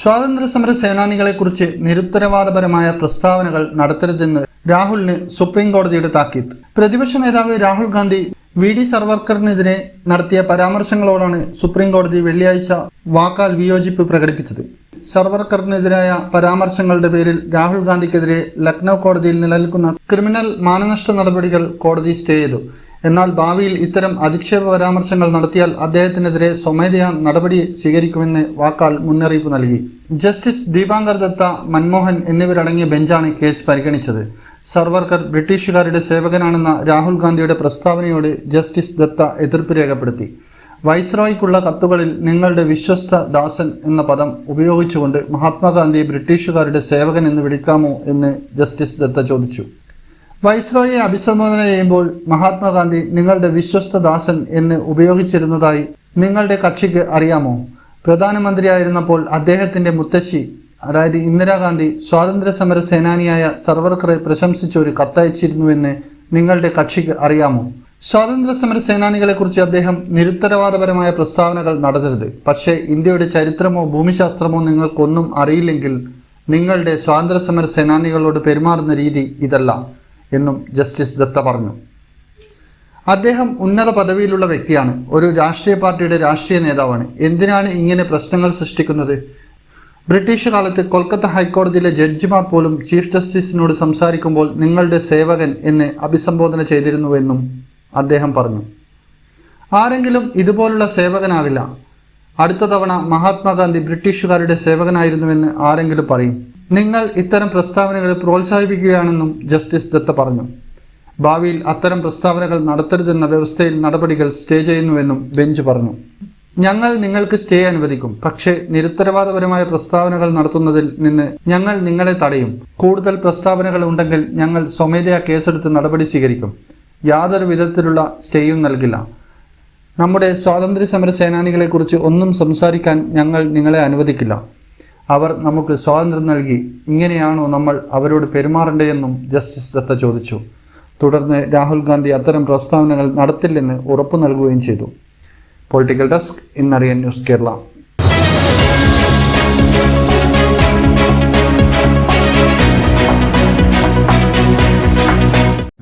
സ്വാതന്ത്ര്യ സമര സേനാനികളെക്കുറിച്ച് നിരുത്തരവാദപരമായ പ്രസ്താവനകൾ നടത്തരുതെന്ന് രാഹുലിന് സുപ്രീം കോടതിയുടെ താക്കീത്. പ്രതിപക്ഷ നേതാവ് രാഹുൽ ഗാന്ധി വി ഡി സർവർക്കറിനെതിരെ നടത്തിയ പരാമർശങ്ങളോടാണ് സുപ്രീം കോടതി വെള്ളിയാഴ്ച വാക്കാൽ വിയോജിപ്പ് പ്രകടിപ്പിച്ചത്. സർവർക്കറിനെതിരായ പരാമർശങ്ങളുടെ പേരിൽ രാഹുൽ ഗാന്ധിക്കെതിരെ ലക്നൗ കോടതിയിൽ നിലനിൽക്കുന്ന ക്രിമിനൽ മാനനഷ്ട നടപടികൾ കോടതി സ്റ്റേ ചെയ്തു. എന്നാൽ ഭാവിയിൽ ഇത്തരം അധിക്ഷേപ പരാമർശങ്ങൾ നടത്തിയാൽ അദ്ദേഹത്തിനെതിരെ സ്വമേധയാ നടപടി സ്വീകരിക്കുമെന്ന് വാക്കാൽ മുന്നറിയിപ്പ് നൽകി. ജസ്റ്റിസ് ദീപാങ്കർ ദത്ത മൻമോഹൻ എന്നിവരടങ്ങിയ ബെഞ്ചാണ് കേസ് പരിഗണിച്ചത്. സർവർക്കർ ബ്രിട്ടീഷുകാരുടെ സേവകനാണെന്ന രാഹുൽ ഗാന്ധിയുടെ പ്രസ്താവനയോട് ജസ്റ്റിസ് ദത്ത എതിർപ്പ് രേഖപ്പെടുത്തി. വൈസ്രോയ്ക്കുള്ള കത്തുകളിൽ നിങ്ങളുടെ വിശ്വസ്ത ദാസൻ എന്ന പദം ഉപയോഗിച്ചുകൊണ്ട് മഹാത്മാഗാന്ധിയെ ബ്രിട്ടീഷുകാരുടെ സേവകൻ എന്ന് വിളിക്കാമോ എന്ന് ജസ്റ്റിസ് ദത്ത ചോദിച്ചു. വൈസ്രോയെ അഭിസംബോധന ചെയ്യുമ്പോൾ മഹാത്മാഗാന്ധി നിങ്ങളുടെ വിശ്വസ്ത ദാസൻ എന്ന് ഉപയോഗിച്ചിരുന്നതായി നിങ്ങളുടെ കക്ഷിക്ക് അറിയാമോ? പ്രധാനമന്ത്രിയായിരുന്നപ്പോൾ അദ്ദേഹത്തിന്റെ മുത്തശ്ശി അതായത് ഇന്ദിരാഗാന്ധി സ്വാതന്ത്ര്യ സമര സേനാനിയായ സർവർക്കറെ പ്രശംസിച്ച ഒരു കത്തയച്ചിരുന്നുവെന്ന് നിങ്ങളുടെ കക്ഷിക്ക് അറിയാമോ? സ്വാതന്ത്ര്യ സമര സേനാനികളെക്കുറിച്ച് അദ്ദേഹം നിരുത്തരവാദപരമായ പ്രസ്താവനകൾ നടത്തരുത്. പക്ഷേ ഇന്ത്യയുടെ ചരിത്രമോ ഭൂമിശാസ്ത്രമോ നിങ്ങൾക്കൊന്നും അറിയില്ലെങ്കിൽ നിങ്ങളുടെ സ്വാതന്ത്ര്യ സമര സേനാനികളോട് പെരുമാറുന്ന രീതി ഇതല്ല. എന്നും ജസ്റ്റിസ് ദത്ത പറഞ്ഞു. അദ്ദേഹം ഉന്നത പദവിയിലുള്ള വ്യക്തിയാണ്. ഒരു രാഷ്ട്രീയ പാർട്ടിയുടെ രാഷ്ട്രീയ നേതാവാണ്. എന്തിനാണ് ഇങ്ങനെ പ്രശ്നങ്ങൾ സൃഷ്ടിക്കുന്നത്? ബ്രിട്ടീഷ് കാലത്ത് കൊൽക്കത്ത ഹൈക്കോടതിയിലെ ജഡ്ജിമാർ പോലും ചീഫ് ജസ്റ്റിസിനോട് സംസാരിക്കുമ്പോൾ നിങ്ങളുടെ സേവകൻ എന്ന് അഭിസംബോധന ചെയ്തിരുന്നുവെന്നും അദ്ദേഹം പറഞ്ഞു. ആരെങ്കിലും ഇതുപോലുള്ള സേവകനാകില്ല. അടുത്ത തവണ മഹാത്മാഗാന്ധി ബ്രിട്ടീഷുകാരുടെ സേവകനായിരുന്നുവെന്ന് ആരെങ്കിലും പറയും. നിങ്ങൾ ഇത്തരം പ്രസ്താവനകളെ പ്രോത്സാഹിപ്പിക്കുകയാണെന്നും ജസ്റ്റിസ് ദത്ത പറഞ്ഞു. ഭാവിയിൽ അത്തരം പ്രസ്താവനകൾ നടത്തരുതെന്ന വ്യവസ്ഥയിൽ നടപടികൾ സ്റ്റേ ചെയ്യുന്നുവെന്നും ബെഞ്ച് പറഞ്ഞു. ഞങ്ങൾ നിങ്ങൾക്ക് സ്റ്റേ അനുവദിക്കും പക്ഷേ നിരുത്തരവാദപരമായ പ്രസ്താവനകൾ നടത്തുന്നതിൽ നിന്ന് ഞങ്ങൾ നിങ്ങളെ തടയും. കൂടുതൽ പ്രസ്താവനകൾ ഉണ്ടെങ്കിൽ ഞങ്ങൾ സ്വമേധയാ കേസെടുത്ത് നടപടി സ്വീകരിക്കും. യാതൊരു വിധത്തിലുള്ള സ്റ്റേയും നൽകില്ല. നമ്മുടെ സ്വാതന്ത്ര്യ സമര സേനാനികളെക്കുറിച്ച് ഒന്നും സംസാരിക്കാൻ ഞങ്ങൾ നിങ്ങളെ അനുവദിക്കില്ല. അവർ നമുക്ക് സ്വാതന്ത്ര്യം നൽകി. ഇങ്ങനെയാണോ നമ്മൾ അവരോട് പെരുമാറേണ്ടതെന്നും ജസ്റ്റിസ് ദത്ത ചോദിച്ചു. തുടർന്ന് രാഹുൽ ഗാന്ധി അത്തരം പ്രസ്താവനകൾ നടത്തില്ലെന്ന് ഉറപ്പു നൽകുകയും ചെയ്തു. പൊളിറ്റിക്കൽ ഡെസ്ക് ഇന്നറിയൻ ന്യൂസ് കേരള.